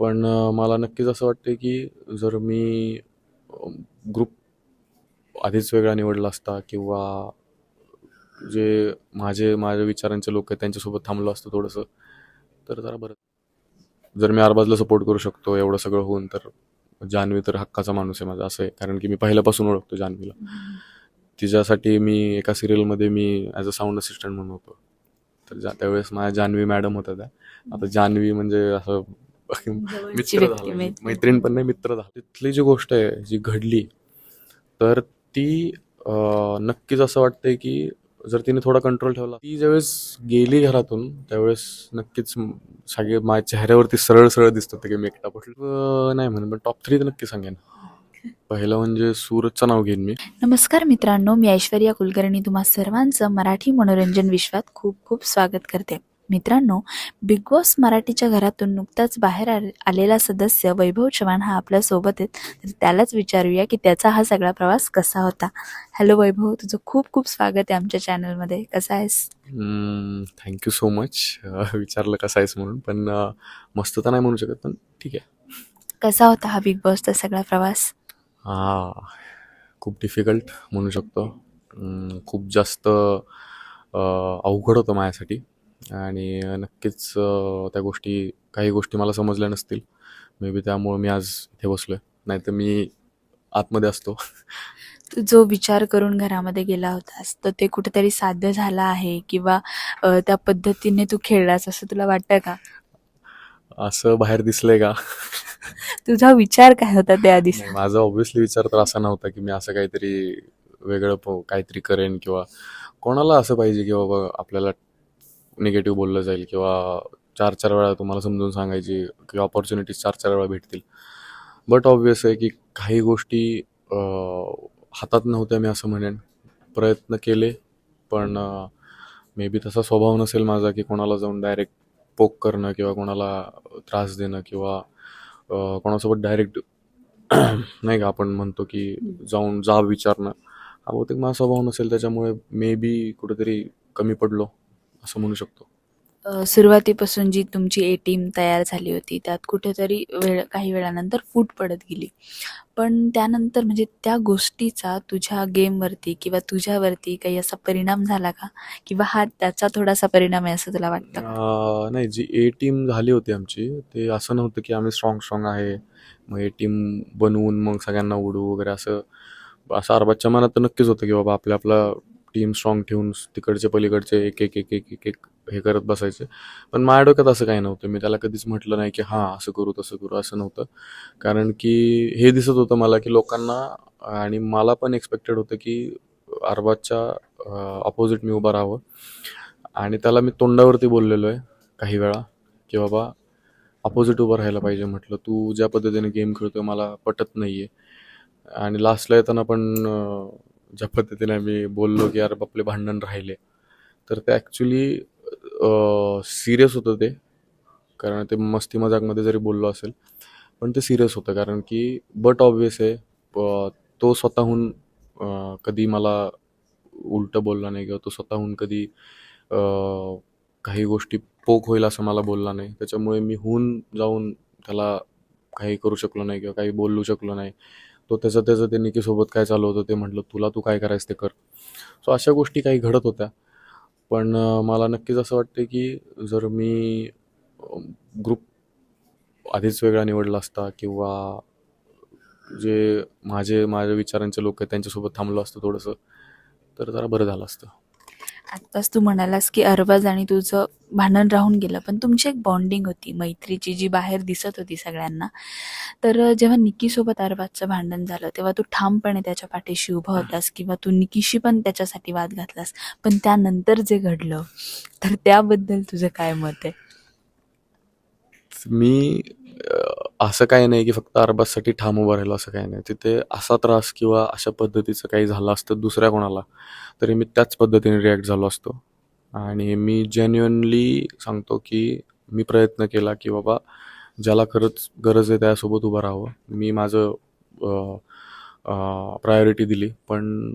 पण मला नक्कीच असं वाटतं की जर मी ग्रुप आधीच वेगळा निवडला असता किंवा जे माझे माझ्या विचारांचे लोक आहेत त्यांच्यासोबत थांबलो असतो थोडंसं तर जरा बरं. जर मी आरबाजला सपोर्ट करू शकतो एवढं सगळं होऊन तर जान्हवी तर हक्काचा माणूस आहे माझा असं आहे. कारण की मी पहिल्यापासून ओळखतो जान्हवीला. तिच्यासाठी मी एका सिरियलमध्ये मी ॲज अ साऊंड असिस्टंट म्हणून होतो. तर जा त्यावेळेस माझ्या जान्हवी मॅडम होत्या त्या. आता जान्हवी म्हणजे असं मित्र झाला मैत्रीण. पण नाही मित्र झाला. तिथली जी गोष्ट आहे जी घडली तर ती नक्कीच असं वाटतंय की जर तिने थोडा कंट्रोल ठेवला ती ज्यावेळेस गेली घरातून त्यावेळेस नक्कीच सगळे माझ्या चेहऱ्यावरती सरळ सरळ दिसत होते की मी एकटा पडलो नाही म्हणून पण टॉप थ्री तर नक्की सांगेन. पहिलं म्हणजे सूरजचं नाव घेईन मी. नमस्कार मित्रांनो मी ऐश्वर्या कुलकर्णी. तुम्हा सर्वांचं मराठी मनोरंजन विश्वात खूप खूप स्वागत करते. मित्रांनो बिग बॉस मराठीच्या घरातून नुकताच बाहेर आल- आलेला सदस्य वैभव चव्हाण हा आपल्यासोबत आहे. तर त्यालाच विचारूया की त्याचा हा सगळा प्रवास कसा होता. हॅलो वैभव तुझं खूप खूप स्वागत आहे आमच्या चॅनलमध्ये कसा आहेस? थँक्यू सो मच विचारलं कसं आहेस म्हणून पण मस्त तर नाही म्हणू शकत पण ठीक आहे. कसा होता हा बिग बॉसचा सगळा प्रवास? हा खूप डिफिकल्ट म्हणू शकतो. खूप जास्त अवघड होतं माझ्यासाठी. आणि नक्कीच त्या गोष्टी काही गोष्टी मला समजल्या नसतील. मे बी त्यामुळे मी आज इथे बसलो आहे नाही तर मी आतमध्ये असतो. तू जो विचार करून घरामध्ये गेला होतास तर ते कुठेतरी साध्य झाला आहे किंवा त्या पद्धतीने तू खेळलास असं तुला वाटतं का? असं बाहेर दिसलंय का? तुझा विचार काय होता त्या आधी माझा ऑब्व्हियसली विचार तर असा नव्हता की मी असं काहीतरी वेगळं काहीतरी करेन किंवा कोणाला असं पाहिजे की बाबा आपल्याला निगेटिव्ह बोललं जाईल किंवा चार चार वेळा तुम्हाला समजून सांगायची किंवा ऑपॉर्च्युनिटीज चार चार वेळा भेटतील. बट ऑब्वियस आहे की काही गोष्टी हातात नव्हत्या मी असं म्हणेन. प्रयत्न केले पण मे बी तसा स्वभाव नसेल माझा की कोणाला जाऊन डायरेक्ट पोक करणं किंवा कोणाला त्रास देणं किंवा कोणासोबत डायरेक्ट नाही का आपण म्हणतो की जाऊन जा विचारणं. हा बहुतेक माझा स्वभाव नसेल त्याच्यामुळे मे बी कुठेतरी कमी पडलो. असं म्हणू शकतो. सुरुवातीपासून जी तुमची ए टीम तयार झाली होती त्यात कुठेतरी वेळ काही वेळानंतर फूट पडत गेली. पण त्यानंतर म्हणजे त्या गोष्टीचा तुझ्या गेमवरती किंवा तुझ्यावरती काही असा परिणाम झाला का? किंवा हा त्याचा थोडासा परिणाम आहे असं तुला वाटतं? नाही जी ए टीम झाली होती आमची ते असं नव्हतं की आम्ही स्ट्रॉंग स्ट्रॉंग आहे. मग ए टीम बनवून मग सगळ्यांना उडू वगैरे असं असं अरबाजच्या मनात तर नक्कीच होतं की बाबा आपल्या आपला टीम स्ट्रॉंग ठेवून तिकडचे पलीकडचे एक एक एक एक एक एक हे करत बसायचे. पण माझ्या डोक्यात असं काही नव्हतं. मी त्याला कधीच म्हटलं नाही की हां असं करू तसं करू असं नव्हतं. कारण की हे दिसत होतं मला की लोकांना आणि मला पण एक्सपेक्टेड होतं की अरबाजच्या अपोजिट मी उभं राहावं. आणि त्याला मी तोंडावरती बोललेलो आहे काही वेळा की बाबा अपोजिट उभं राहायला पाहिजे म्हटलं. तू ज्या पद्धतीने गेम खेळतोय मला पटत नाही आहे आणि लास्टला येताना पण ज्या पद्धतीने आम्ही बोललो की यार आपले भांडण राहिले. तर ते ॲक्च्युली सिरियस होतं ते. कारण ते मस्ती मजाकमध्ये जरी बोललो असेल पण ते सिरियस होतं. कारण की बट ऑब्विस आहे प- तो स्वतःहून कधी मला उलटं बोलला नाही किंवा तो स्वतःहून कधी काही गोष्टी पोक होईल असं मला बोलला नाही. त्याच्यामुळे मी होऊन जाऊन त्याला काही करू शकलो नाही किंवा काही बोलू शकलो नाही. तो त्याचं त्याचं ते निकीसोबत काय चालू होतं ते म्हटलं तुला तू काय करायचं ते कर. सो अशा गोष्टी काही घडत होत्या. पण मला नक्कीच असं वाटतं की जर मी ग्रुप आधीच वेगळा निवडला असता किंवा जे माझे माझ्या विचारांचे लोक आहेत त्यांच्यासोबत थांबलो असतं थोडंसं तर जरा बरं झालं असतं. आत्ताच तू म्हणालास की अरबाज आणि तुझं भांडण राहून गेलं पण तुमची एक बॉन्डिंग होती मैत्रीची जी बाहेर दिसत होती सगळ्यांना. तर जेव्हा निकीसोबत अरबाजचं भांडण झालं तेव्हा तू ठामपणे त्याच्या पाठीशी उभा होतास किंवा तू निकीशी पण त्याच्यासाठी वाद घातलास पण त्यानंतर जे घडलं तर त्याबद्दल तुझं काय मत आहे? मी असं काही नाही की फक्त अरबाजसाठी ठाम उभं राहिलं असं काही नाही. तिथे असा त्रास किंवा अशा पद्धतीचं काही झालं असतं दुसऱ्या कोणाला तरी मी त्याच पद्धतीने रिॲक्ट झालो असतो. आणि मी जेन्युअनली सांगतो की मी प्रयत्न केला की बाबा ज्याला खरंच गरज आहे त्यासोबत उभं राहावं. मी माझं प्रायोरिटी दिली. पण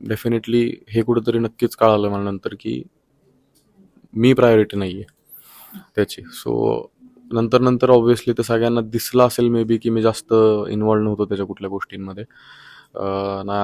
डेफिनेटली हे कुठंतरी नक्कीच कळालं मला नंतर की मी प्रायोरिटी नाही आहे त्याची. सो नंतर नंतर ऑब्व्हियसली ते सगळ्यांना दिसलं असेल मे बी की मी जास्त इन्वॉल्व नव्हतो त्याच्या कुठल्या गोष्टींमध्ये. ना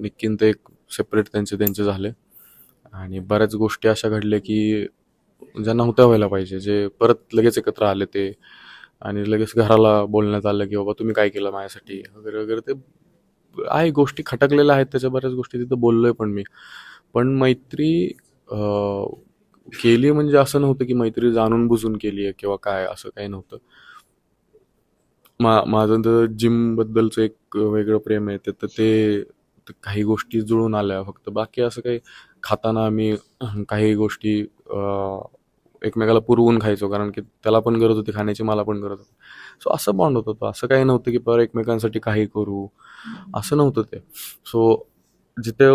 निक्कीन ते एक सेपरेट त्यांचे त्यांचे झाले. आणि बऱ्याच गोष्टी अशा घडल्या की ज्या नव्हत्या व्हायला पाहिजे जे परत लगेच एकत्र आले ते. आणि लगेच घराला बोलण्यात आलं की बाबा तुम्ही काय केलं माझ्यासाठी? वगैरे वगैरे ते आहे गोष्टी खटकलेल्या आहेत त्याच्या बऱ्याच गोष्टी. तिथं बोललोय पण मी. पण मैत्री केली म्हणजे असं नव्हतं की मैत्री जाणून बुजून केली आहे किंवा काय असं काही नव्हतं. मा माझं तर जिमबद्दलचं एक वेगळं प्रेम आहे. ते तर ते काही गोष्टी जुळून आल्या. फक्त बाकी असं काही खाताना आम्ही काही गोष्टी एकमेकाला पुरवून खायचो. कारण की त्याला पण गरज होती खाण्याची मला पण गरज होती. सो असं बॉन्ड होत होतं. असं काही नव्हतं की पर एकमेकांसाठी काही करू. असं नव्हतं ते. सो जिथे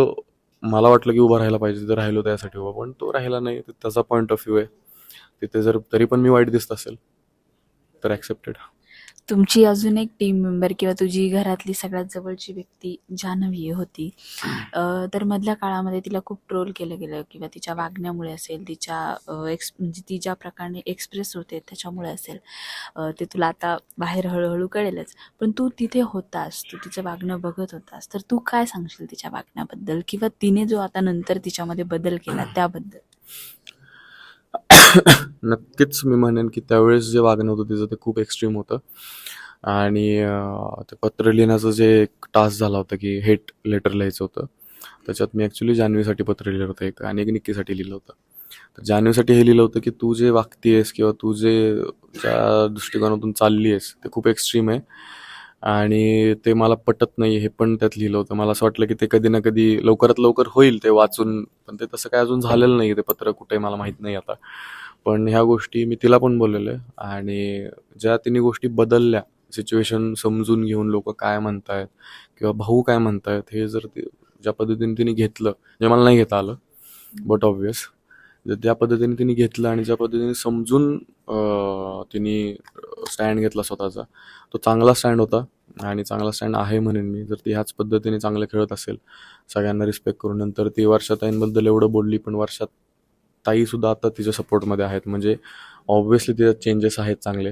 मला वाटलं की उभं राहायला पाहिजे तिथे राहिलो त्यासाठी उभा पण तो राहिला नाही. तर त्याचा पॉईंट ऑफ व्ह्यू आहे. तिथे जर तरी पण मी वाईट दिसत असेल तर ॲक्सेप्टेड तुमची अजून एक टीम मेंबर किंवा तुझी घरातली सगळ्यात जवळची व्यक्ती जान्हवी होती. तर मधल्या काळामध्ये तिला खूप ट्रोल केलं गेलं किंवा तिच्या वागण्यामुळे असेल तिच्या एक्स म्हणजे ती ज्या प्रकारे एक्सप्रेस होते त्याच्यामुळे असेल. ते तुला आता बाहेर हळूहळू कळेलच. पण तू तिथे होतास तू तिचं वागणं बघत होतास तर तू काय सांगशील तिच्या वागण्याबद्दल? किंवा तिने जो आता नंतर तिच्यामध्ये बदल केला त्याबद्दल? नक्कीच मी म्हणेन की त्यावेळेस जे वागणं होतं तिचं ते खूप एक्स्ट्रीम होतं. आणि ते पत्र लिहिण्याचं जे एक टास्क झाला होता की हेट लेटर लिहायचं होतं. त्याच्यात मी ॲक्च्युली जान्हवीसाठी पत्र लिहिलं होतं एक आणि एक निक्कीसाठी लिहिलं होतं. तर जान्हवीसाठी हे लिहिलं होतं की तू जे वागतेस किंवा तू जे ज्या दृष्टिकोनातून चालली आहेस ते खूप एक्स्ट्रीम आहे. आणि ते मला पटत नाही हे पण त्यात लिहिलं होतं. मला असं वाटलं की ते कधी ना कधी लवकरात लवकर होईल ते वाचून पण ते तसं काय अजून झालेलं नाही ते पत्र कुठे मला माहीत नाही आता. पण ह्या गोष्टी मी तिला पण बोललेलं आहे आणि ज्या तिने गोष्टी बदलल्या सिच्युएशन समजून घेऊन लोक काय म्हणतायत किंवा भाऊ काय म्हणतायत हे जर ते ज्या पद्धतीने तिने घेतलं जे मला नाही घेता आलं बट ऑब्वियस जर पद्धतीने तिने घेतलं आणि ज्या पद्धतीने समजून तिने स्टँड घेतला स्वतःचा. तो चांगला स्टँड होता आणि चांगला स्टँड आहे म्हणेन मी. जर ती ह्याच पद्धतीने चांगलं खेळत असेल सगळ्यांना रिस्पेक्ट करून. नंतर ती वर्षाताईंबद्दल एवढं बोलली पण वर्षात ताईसुद्धा आता तिच्या सपोर्टमध्ये आहेत. म्हणजे ऑब्व्हियसली तिच्यात चेंजेस आहेत चांगले.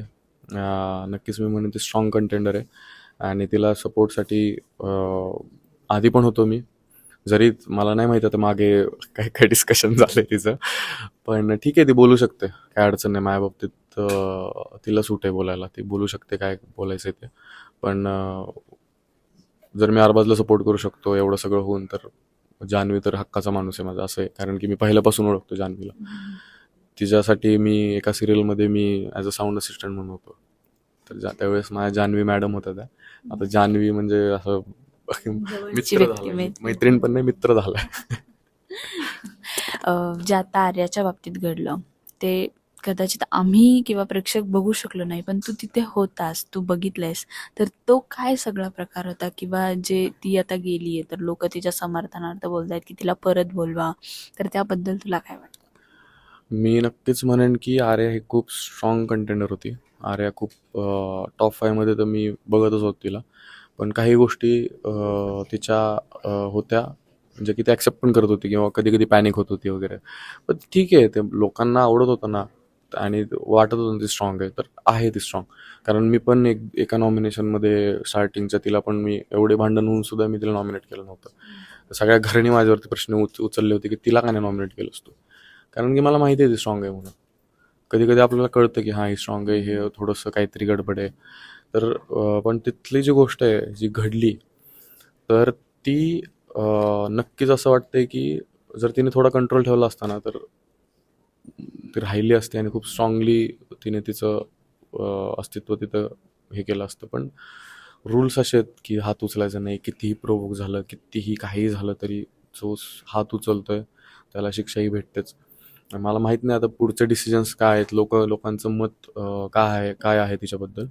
नक्कीच मी म्हणेन ती स्ट्रॉंग कंटेंडर आहे. आणि तिला सपोर्टसाठी आधी पण होतो मी. जरी मला नाही माहीत आता मागे काय काय डिस्कशन झालं तिचं. पण ठीक आहे ती बोलू शकते. काय अडचण नाही माझ्या बाबतीत. अं, तिला सूट आहे बोलायला. ती बोलू शकते काय बोलायचं ते. पण जर मी अरबाजला सपोर्ट करू शकतो एवढं सगळं होऊन तर जान्हवी तर हक्काचा माणूस आहे माझा असं आहे. कारण की मी पहिल्यापासून ओळखतो जान्हवीला. तिच्यासाठी मी एका सिरियलमध्ये मी ॲज अ साऊंड असिस्टंट म्हणून होतो. तर जा त्यावेळेस माझ्या जान्हवी मॅडम होत्या त्या. आता जान्हवी म्हणजे असं मित्र झाला मैत्रीण. पण नाही मित्र झाला अं, जे आता आर्याच्या बाबतीत घडलं ते कदाचित आम्ही किंवा प्रेक्षक बघू शकलो नाही पण तू तिथे होतास तू बघितलंयस तर तो काय सगळा प्रकार होता? किंवा जे ती आता गेली आहे तर लोक तिच्या समर्थनार्थ बोलतायत की तिला परत बोलवा तर त्याबद्दल तुला काय वाटतं? मी नक्कीच म्हणेन की आर्या ही खूप स्ट्रॉंग कंटेंडर होती. आर्या खूप टॉप फायमध्ये तर मी बघतच होतो तिला. पण काही गोष्टी तिच्या होत्या म्हणजे की ते ॲक्सेप्ट पण करत होती किंवा कधी कधी पॅनिक होत होती वगैरे. पण ठीक आहे ते लोकांना आवडत होतं ना. आणि वाटत होतं ती स्ट्रॉंग आहे तर आहे ती स्ट्रॉंग कारण मी पण एक एका नॉमिनेशनमध्ये स्टार्टिंगच्या तिला पण मी एवढे भांडण होऊन सुद्धा मी तिला नॉमिनेट केलं नव्हतं. सगळ्या घराने माझ्यावरती प्रश्न उच उचलले होते की तिला का नाही नॉमिनेट केलं असतो? कारण की मला माहिती आहे ती स्ट्रॉंग आहे म्हणून. कधी कधी आपल्याला कळतं की हां ही स्ट्रॉंग आहे हे थोडंसं काहीतरी गडबड आहे. तर पण तिथली जी गोष्ट आहे जी घडली तर ती नक्कीच असं वाटतंय की जर तिने थोडा कंट्रोल ठेवला असताना तर ती राहिली असते आणि खूप स्ट्रॉंगली तिने तिचं अस्तित्व तिथं हे केलं असतं. पण रूल्स असे आहेत की हात उचलायचा नाही कितीही प्रोवोक झालं कितीही काही झालं तरी जो हात हात उचलतोय त्याला शिक्षाही भेटतेच. मला माहीत नाही आता पुढचे डिसिजन्स काय आहेत लोक लोकांचं मत काय आहे काय आहे तिच्याबद्दल.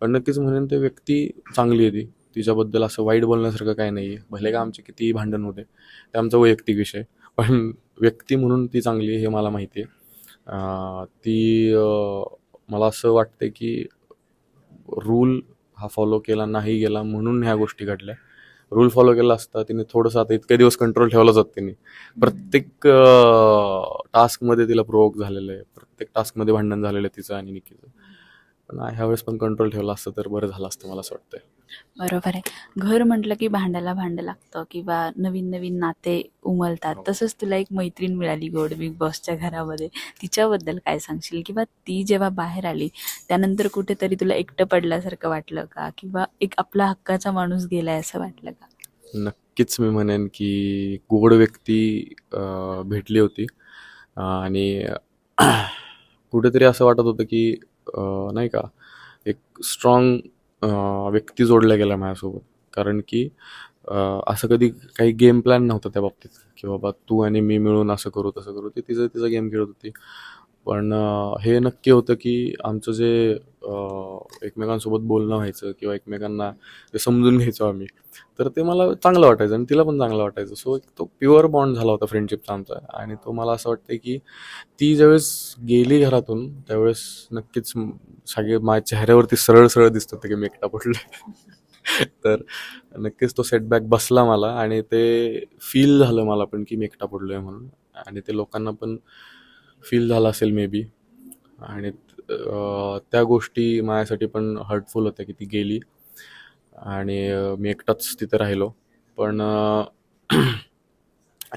पण नक्कीच म्हणेन ते व्यक्ती चांगली आहे ती. तिच्याबद्दल असं वाईट बोलण्यासारखं काय नाही आहे भले का आमचे कितीही भांडण होते ते आमचा वैयक्तिक विषय पण व्यक्ती म्हणून ती चांगली आहे हे मला माहिती आहे. ती मला असं वाटते की रूल हा फॉलो केला नाही गेला म्हणून ह्या गोष्टी घडल्या. रूल फॉलो केला असता तिने थोडंसं आता इतके दिवस कंट्रोल ठेवला जात तिने. प्रत्येक टास्कमध्ये तिला प्रोवोक झालेलं आहे. प्रत्येक टास्कमध्ये भांडण झालेलं आहे तिचं आणि निकीचं पण ह्या वेळेस पण कंट्रोल ठेवला असतं तर बरं झालं असतं मला असं वाटतं बरोबर आहे. घर म्हटलं की भांड्याला भांडं लागतं किंवा नवीन नवीन नाते उमलतात. तसंच तुला एक मैत्रीण मिळाली गोड बिग बॉसच्या घरामध्ये. तिच्याबद्दल काय सांगशील? किंवा ती जेव्हा बाहेर आली त्यानंतर कुठेतरी तुला एकटं पडल्यासारखं वाटलं का? किंवा एक आपला हक्काचा माणूस गेलाय असं वाटलं का? नक्कीच मी म्हणेन की गोड व्यक्ती भेटली होती. आणि कुठेतरी असं वाटत होतं की नाही का एक स्ट्रॉंग व्यक्ती जोडल्या गेला माझ्यासोबत. कारण की असं कधी काही गेम प्लॅन नव्हता त्या बाबतीत. की बाबा तू आणि मी मिळून असं करू तसं करू. ती तिचं तिचं गेम खेळत होती. पण हे नक्की होतं की आमचं जे एकमेकांसोबत बोलणं व्हायचं किंवा एकमेकांना ते समजून घ्यायचो आम्ही तर ते मला चांगलं वाटायचं आणि तिला पण चांगलं वाटायचं. सो एक तो प्युअर बॉन्ड झाला होता फ्रेंडशिपचा आमचा आणि तो मला असं वाटतं की ती ज्यावेळेस गेली घरातून त्यावेळेस नक्कीच सगळे माझ्या चेहऱ्यावरती सरळ सरळ दिसतं होते की मी एकटा पडलोय तर नक्कीच तो सेटबॅक बसला मला आणि ते फील झालं मला पण की मी एकटा आहे म्हणून आणि ते लोकांना पण फील झाला असेल मे बी आणि त्या गोष्टी माझ्यासाठी पण हर्टफुल होत्या की ती गेली. आणि मी एकटाच तिथे राहिलो. पण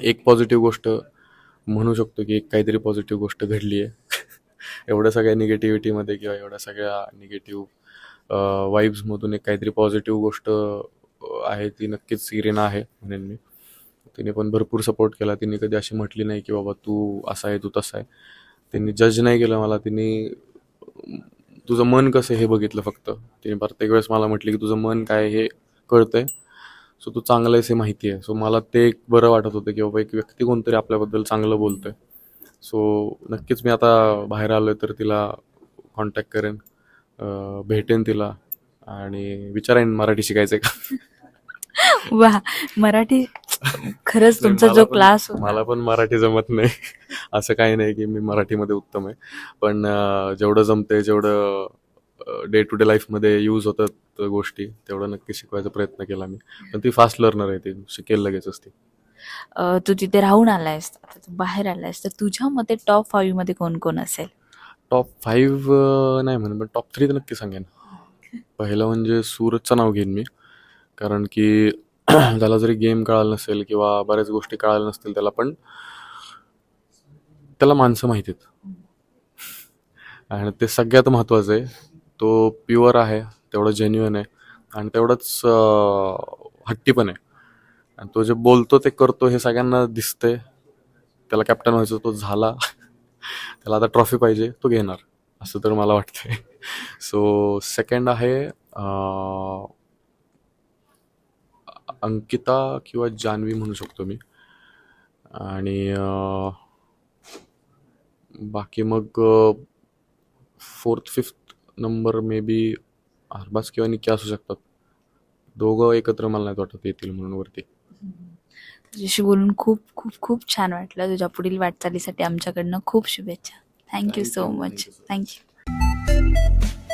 एक पॉझिटिव्ह गोष्ट म्हणू शकतो की एक काहीतरी पॉझिटिव्ह गोष्ट घडली आहे एवढ्या सगळ्या निगेटिव्हिटीमध्ये किंवा एवढ्या सगळ्या निगेटिव्ह वाईब्समधून एक काहीतरी पॉझिटिव्ह गोष्ट आहे ती नक्कीच सिरेना आहे म्हणेन मी. तिने पण भरपूर सपोर्ट केला. तिने कधी अशी म्हटली नाही की बाबा तू असा आहे तू तसा आहे. त्यांनी जज नाही केलं मला. तिने तुझं मन कसं हे बघितलं फक्त. तिने प्रत्येक वेळेस मला म्हटली की तुझं मन काय हे कळतंय. सो तू चांगलं आहेस हे माहिती आहे. सो मला ते एक बरं वाटत होतं की बाबा एक व्यक्ती कोणतरी आपल्याबद्दल चांगलं बोलतोय. सो नक्कीच मी आता बाहेर आलो आहे तर तिला कॉन्टॅक्ट करेन. भेटेन तिला. आणि विचारेन मराठी शिकायचं आहे का? वा मराठी खरंच तुमचा जो क्लास मला पण मराठी जमत नाही. असं काही नाही की मी मराठीमध्ये उत्तम आहे. पण जेवढं जमते जेवढं डे टू डे लाईफमध्ये यूज होतात गोष्टी तेवढं नक्की शिकवायचा प्रयत्न केला मी. पण ती फास्ट लर्नर आहे ती शिकेल लगेच असते. तू तिथे राहून आलायस आता तू बाहेर आलायस तर तुझ्या मते टॉप फाईव्हमध्ये कोण कोण असेल टॉप फाईव्ह नाही म्हणून पण टॉप थ्री तर नक्की सांगेन. पहिलं म्हणजे सूरजचं नाव घेईन मी. कारण की त्याला जरी गेम कळालं नसेल किंवा बऱ्याच गोष्टी कळाल्या नसतील त्याला पण त्याला माणसं माहिती आहेत. आणि ते सगळ्यात महत्त्वाचं आहे तो प्युअर आहे तेवढं जेन्युअन आहे आणि तेवढंच हट्टी पण आहे. आणि तो जे बोलतो ते करतो हे सगळ्यांना दिसतंय. त्याला कॅप्टन व्हायचं तो झाला. त्याला आता ट्रॉफी पाहिजे तो घेणार. असं तर मला वाटतंय. सो सेकंड आहे अंकिता किंवा जान्हवी म्हणू शकतो मी. आणि बाकी मग fourth fifth number may be Arbaaz किंवा निकी असू शकतात. दोघं एकत्र मला नाही वाटत येतील म्हणून वरती. तुझ्याशी बोलून खूप खूप खूप छान वाटलं. तुझ्या पुढील वाटचालीसाठी आमच्याकडनं खूप शुभेच्छा. Thank you so much thank you